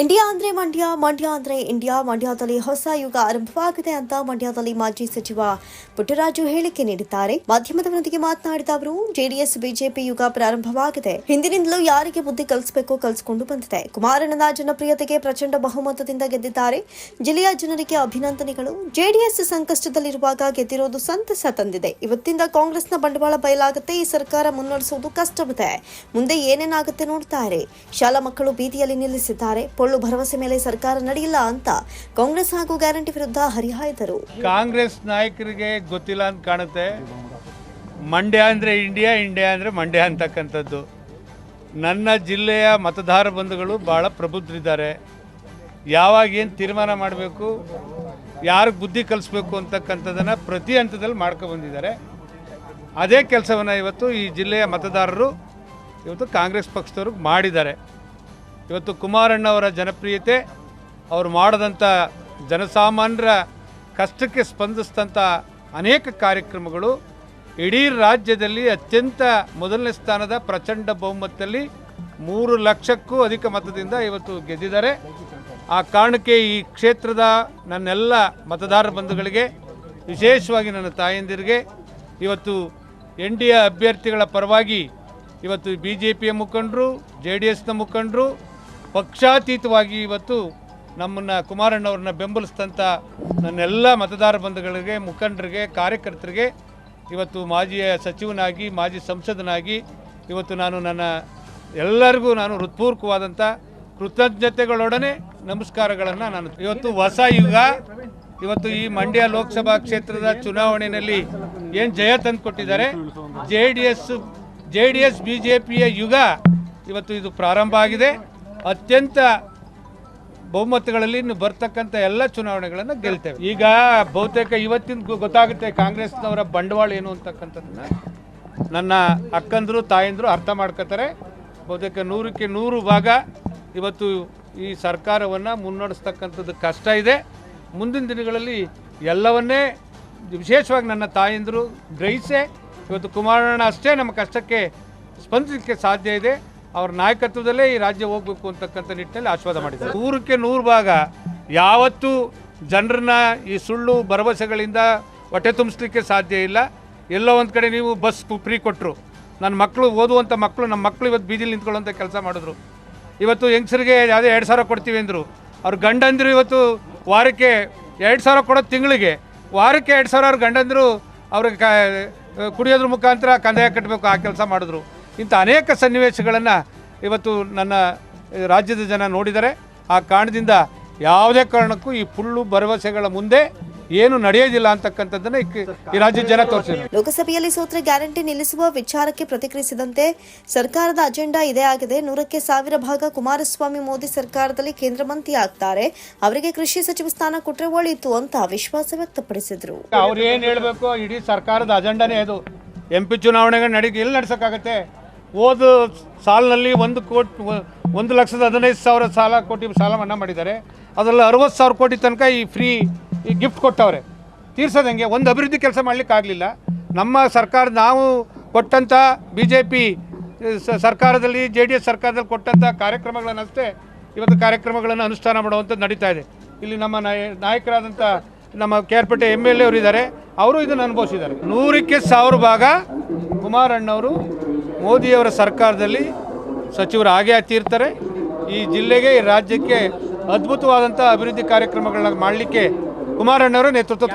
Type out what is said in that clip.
India ಅಂದ್ರೆ ಮಂಡ್ಯ ಮಂಡ್ಯ ಅಂದ್ರೆ India ಮಂಡ್ಯದಲ್ಲಿ ಹೊಸ ಯುಗ ಆರಂಭವಾಗಿದೆ ಅಂತ ಮಂಡ್ಯದಲ್ಲಿ ಮಾಜಿ ಸಚಿವ ಪುಟ್ಟರಾಜು ಹೇಳಿಕೆ ನೀಡಿದ್ದಾರೆ ಮಾಧ್ಯಮದವರೊಂದಿಗೆ ಮಾತನಾಡಿದ ಅವರು ಜೆಡಿಎಸ್ ಬಿಜೆಪಿ ಯುಗ ಪ್ರಾರಂಭವಾಗಿದೆ ಹಿಂದಿನಿಂದಲೂ ಯಾರಿಗೆ ಬುದ್ಧಿ ಕಲಿಸಬೇಕು ಕಲಿಸಿಕೊಂಡು ಬಂದಿದೆ ಕುಮಾರಣ್ಣನ ಜನಪ್ರಿಯತೆಗೆ ಪ್ರಚಂಡ ಬಹುಮತದಿಂದ ಗೆದ್ದಿದ್ದಾರೆ ಜಿಲ್ಲೆಯ ಜನರಿಗೆ ಅಭಿನಂದನೆಗಳು ಜೆಡಿಎಸ್ ಸಂಕಷ್ಟದಲ್ಲಿರುವಾಗ ಗೆದ್ದಿರೋದು ಸಂತಸ ತಂದಿದೆ ಇವತ್ತಿಂದ ಕಾಂಗ್ರೆಸ್ನ ಬಂಡವಾಳ ಬಯಲಾಗುತ್ತೆ ಈ ಸರ್ಕಾರ ಮುನ್ನಡೆಸುವುದು ಕಷ್ಟವಿದೆ. ಮುಂದೆ ಏನೇನಾಗುತ್ತೆ ನೋಡ್ತಾರೆ. ಶಾಲಾ ಮಕ್ಕಳು ಬೀದಿಯಲ್ಲಿ ನಿಲ್ಲಿಸಿದ್ದಾರೆ. ಪೊಳ್ಳು ಭರವಸೆ ಮೇಲೆ ಸರ್ಕಾರ ನಡೆಯಿಲ್ಲ ಅಂತ ಕಾಂಗ್ರೆಸ್ ಹಾಗೂ ಗ್ಯಾರಂಟಿ ವಿರುದ್ಧ ಹರಿಹಾಯ್ದರು. ಕಾಂಗ್ರೆಸ್ ನಾಯಕರಿಗೆ ಗೊತ್ತಿಲ್ಲ ಅಂತ ಕಾಣುತ್ತೆ. ಮಂಡ್ಯ ಅಂದರೆ ಇಂಡಿಯಾ ಇಂಡಿಯಾ ಅಂದರೆ ಮಂಡ್ಯ ಅಂತಕ್ಕಂಥದ್ದು. ನನ್ನ ಜಿಲ್ಲೆಯ ಮತದಾರ ಬಂಧುಗಳು ಭಾಳ ಪ್ರಬುದ್ಧರಿದ್ದಾರೆ. ಯಾವಾಗ ಏನು ತೀರ್ಮಾನ ಮಾಡಬೇಕು, ಯಾರಿಗೆ ಬುದ್ಧಿ ಕಲಿಸ್ಬೇಕು ಅಂತಕ್ಕಂಥದ್ದನ್ನು ಪ್ರತಿ ಹಂತದಲ್ಲಿ ಮಾಡ್ಕೊಬಂದಿದ್ದಾರೆ ಅದೇ ಕೆಲಸವನ್ನು ಇವತ್ತು ಈ ಜಿಲ್ಲೆಯ ಮತದಾರರು, ಇವತ್ತು ಕಾಂಗ್ರೆಸ್ ಪಕ್ಷದವ್ರಿಗೆ ಮಾಡಿದ್ದಾರೆ. ಇವತ್ತು ಕುಮಾರಣ್ಣವರ ಜನಪ್ರಿಯತೆ, ಅವರು ಮಾಡಿದಂಥ ಜನಸಾಮಾನ್ಯರ ಕಷ್ಟಕ್ಕೆ ಸ್ಪಂದಿಸಿದಂಥ ಅನೇಕ ಕಾರ್ಯಕ್ರಮಗಳು ಇಡೀ ರಾಜ್ಯದಲ್ಲಿ ಅತ್ಯಂತ ಮೊದಲನೇ ಸ್ಥಾನದ ಪ್ರಚಂಡ ಬಹುಮತದಲ್ಲಿ ಮೂರು ಲಕ್ಷಕ್ಕೂ ಅಧಿಕ ಮತದಿಂದ ಇವತ್ತು ಗೆದ್ದಿದ್ದಾರೆ. ಆ ಕಾರಣಕ್ಕೆ ಈ ಕ್ಷೇತ್ರದ ನನ್ನೆಲ್ಲ ಮತದಾರ ಬಂಧುಗಳಿಗೆ, ವಿಶೇಷವಾಗಿ ನನ್ನ ತಾಯಂದಿರಿಗೆ, ಇವತ್ತು ಎನ್ ಡಿ ಎ ಅಭ್ಯರ್ಥಿಗಳ ಪರವಾಗಿ ಇವತ್ತು ಬಿ ಜೆ ಪಿಯ ಮುಖಂಡರು, ಜೆ ಡಿ ಎಸ್ನ ಮುಖಂಡರು ಪಕ್ಷಾತೀತವಾಗಿ ಇವತ್ತು ನಮ್ಮನ್ನು ಕುಮಾರಣ್ಣವ್ರನ್ನ ಬೆಂಬಲಿಸಿದಂಥ ನನ್ನೆಲ್ಲ ಮತದಾರ ಬಂಧುಗಳಿಗೆ, ಮುಖಂಡರಿಗೆ, ಕಾರ್ಯಕರ್ತರಿಗೆ ಇವತ್ತು ಮಾಜಿ ಸಚಿವನಾಗಿ, ಮಾಜಿ ಸಂಸದನಾಗಿ ಇವತ್ತು ನಾನು ನನ್ನ ಎಲ್ಲರಿಗೂ ನಾನು ಹೃತ್ಪೂರ್ವಕವಾದಂಥ ಕೃತಜ್ಞತೆಗಳೊಡನೆ ನಮಸ್ಕಾರಗಳನ್ನು ನಾನು ಇವತ್ತು ಹೊಸ ಯುಗ. ಇವತ್ತು ಈ ಮಂಡ್ಯ ಲೋಕಸಭಾ ಕ್ಷೇತ್ರದ ಚುನಾವಣೆಯಲ್ಲಿ ಏನು ಜಯ ತಂದುಕೊಟ್ಟಿದ್ದಾರೆ? J D S, J D S, B J ಪಿಯ ಯುಗ ಇವತ್ತು ಇದು ಪ್ರಾರಂಭ ಆಗಿದೆ. ಅತ್ಯಂತ ಬಹುಮತಗಳಲ್ಲಿ ಇನ್ನು ಬರ್ತಕ್ಕಂಥ ಎಲ್ಲ ಚುನಾವಣೆಗಳನ್ನು ಗೆಲ್ತೇವೆ. ಈಗ ಬಹುತೇಕ ಇವತ್ತಿನ ಗೊತ್ತಾಗುತ್ತೆ ಕಾಂಗ್ರೆಸ್ನವರ ಬಂಡವಾಳ ಏನು ಅಂತಕ್ಕಂಥದ್ದನ್ನ. ನನ್ನ ಅಕ್ಕಂದರು, ತಾಯಂದರು ಅರ್ಥ ಮಾಡ್ಕೋತಾರೆ. ಬಹುತೇಕ ನೂರಕ್ಕೆ ನೂರು ಭಾಗ ಇವತ್ತು ಈ ಸರ್ಕಾರವನ್ನು ಮುನ್ನಡೆಸ್ತಕ್ಕಂಥದ್ದು ಕಷ್ಟ ಇದೆ. ಮುಂದಿನ ದಿನಗಳಲ್ಲಿ ಎಲ್ಲವನ್ನೇ ವಿಶೇಷವಾಗಿ ನನ್ನ ತಾಯಂದರು ಗ್ರಹಿಸೇ. ಇವತ್ತು ಕುಮಾರಣ್ಣ ಅಷ್ಟೇ ನಮ್ಮ ಕಷ್ಟಕ್ಕೆ ಸ್ಪಂದಿಸಲಿಕ್ಕೆ ಸಾಧ್ಯ ಇದೆ. ಅವ್ರ ನಾಯಕತ್ವದಲ್ಲೇ ಈ ರಾಜ್ಯ ಹೋಗಬೇಕು ಅಂತಕ್ಕಂಥ ನಿಟ್ಟಿನಲ್ಲಿ ಆಶೀರ್ವಾದ ಮಾಡಿದ್ದಾರೆ. ನೂರಕ್ಕೆ ನೂರು ಭಾಗ, ಯಾವತ್ತೂ ಜನರನ್ನ ಈ ಸುಳ್ಳು ಭರವಸೆಗಳಿಂದ ಹೊಟ್ಟೆ ತುಂಬಿಸ್ಲಿಕ್ಕೆ ಸಾಧ್ಯ ಇಲ್ಲ. ಎಲ್ಲೋ ಒಂದು ಕಡೆ ನೀವು ಬಸ್ ಫ್ರೀ ಕೊಟ್ಟರು ನನ್ನ ಮಕ್ಕಳು ಓದುವಂಥ ಮಕ್ಕಳು ನಮ್ಮ ಮಕ್ಕಳು ಇವತ್ತು ಬೀದಿಲಿ ನಿಂತ್ಕೊಳ್ಳುವಂಥ ಕೆಲಸ ಮಾಡಿದ್ರು. ಇವತ್ತು ಹೆಂಗಸರಿಗೆ ಯಾವುದೇ ಎರಡು ಸಾವಿರ ಕೊಡ್ತೀವಿ ಅಂದರು. ಅವ್ರ ಗಂಡಂದಿರು ಇವತ್ತು ವಾರಕ್ಕೆ ಎರಡು ಸಾವಿರ ಕೊಡೋದು ತಿಂಗಳಿಗೆ. ವಾರಕ್ಕೆ ಎರಡು ಸಾವಿರ ಅವ್ರ ಗಂಡಂದಿರು ಅವ್ರಿಗೆ ಕುಡಿಯೋದ್ರ ಮುಖಾಂತರ ಕಂದಾಯ ಕಟ್ಟಬೇಕು ಆ ಕೆಲಸ ಮಾಡಿದ್ರು. ಇಂಥ ಅನೇಕ ಸನ್ನಿವೇಶಗಳನ್ನು ಇವತ್ತು ನನ್ನ ರಾಜ್ಯದ ಜನ ನೋಡಿದರೆ ಆ ಕಾರಣದಿಂದ ಯಾವುದೇ ಕಾರಣಕ್ಕೂ ಈ ಪುಳ್ಳು ಭರವಸೆಗಳ ಮುಂದೆ ಏನು ನಡೆಯೋದಿಲ್ಲ ಅಂತಕ್ಕಂಥದ್ದನ್ನ ಈ ರಾಜ್ಯದ ಜನ ತೋರಿಸಿದ್ರು ಲೋಕಸಭೆಯಲ್ಲಿ ಸೂತ್ರ ಗ್ಯಾರಂಟಿ ನಿಲ್ಲಿಸುವ ವಿಚಾರಕ್ಕೆ ಪ್ರತಿಕ್ರಿಯಿಸಿದಂತೆ ಸರ್ಕಾರದ ಅಜೆಂಡಾ ಇದೇ ಆಗಿದೆ. ನೂರಕ್ಕೆ ಸಾವಿರ ಭಾಗ ಕುಮಾರಸ್ವಾಮಿ ಮೋದಿ ಸರ್ಕಾರದಲ್ಲಿ ಕೇಂದ್ರ ಮಂತ್ರಿ ಆಗ್ತಾರೆ. ಅವರಿಗೆ ಕೃಷಿ ಸಚಿವ ಸ್ಥಾನ ಕೊಟ್ಟರೆ ಒಳಿತು ಅಂತ ವಿಶ್ವಾಸ ವ್ಯಕ್ತಪಡಿಸಿದ್ರು. ಅವ್ರು ಏನ್ ಹೇಳ್ಬೇಕು? ಇಡೀ ಸರ್ಕಾರದ ಅಜೆಂಡಾನೇ ಅದು. ಎಂಪಿ ಚುನಾವಣೆಗಳು ನಡಿ ಎಲ್ಲಿ ನಡೆಸೋಕ್ಕಾಗತ್ತೆ? ಹೋದ ಸಾಲಿನಲ್ಲಿ ಒಂದು ಕೋಟಿ ಒಂದು ಲಕ್ಷದ ಹದಿನೈದು ಸಾವಿರ ಸಾಲ ಕೋಟಿ ಸಾಲ ಮನ್ನಾ ಮಾಡಿದ್ದಾರೆ. ಅದರಲ್ಲಿ ಅರವತ್ತು ಸಾವಿರ ಕೋಟಿ ತನಕ ಈ ಫ್ರೀ ಈ ಗಿಫ್ಟ್ ಕೊಟ್ಟವ್ರೆ. ತೀರ್ಸೋದಂಗೆ ಒಂದು ಅಭಿವೃದ್ಧಿ ಕೆಲಸ ಮಾಡಲಿಕ್ಕಾಗಲಿಲ್ಲ ನಮ್ಮ ಸರ್ಕಾರ ನಾವು ಕೊಟ್ಟಂಥ ಬಿ ಜೆ ಪಿ ಸರ್ಕಾರದಲ್ಲಿ ಜೆ ಡಿ ಎಸ್ ಸರ್ಕಾರದಲ್ಲಿ ಕೊಟ್ಟಂಥ ಕಾರ್ಯಕ್ರಮಗಳನ್ನಷ್ಟೇ ಇವತ್ತು ಕಾರ್ಯಕ್ರಮಗಳನ್ನು ಅನುಷ್ಠಾನ ಮಾಡುವಂಥದ್ದು ನಡೀತಾ ಇದೆ. ಇಲ್ಲಿ ನಮ್ಮ ನಾಯ ನಾಯಕರಾದಂಥ ನಮ್ಮ ಕೇರ್ಪೇಟೆ ಎಂ ಎಲ್ ಎ ಅವರು ಇದ್ದಾರೆ ಅವರು ಇದನ್ನು ಅನುಭವಿಸಿದ್ದಾರೆ. ನೂರಕ್ಕೆ ಸಾವಿರ ಭಾಗ ಕುಮಾರಣ್ಣವರು ಮೋದಿಯವರ ಸರ್ಕಾರದಲ್ಲಿ ಸಚಿವರು ಆಗೇ ತೀರ್ತಾರೆ ಈ ಜಿಲ್ಲೆಗೆ, ಈ ರಾಜ್ಯಕ್ಕೆ ಅದ್ಭುತವಾದಂಥ ಅಭಿವೃದ್ಧಿ ಕಾರ್ಯಕ್ರಮಗಳನ್ನ ಮಾಡಲಿಕ್ಕೆ ಕುಮಾರಣ್ಣವರು ನೇತೃತ್ವ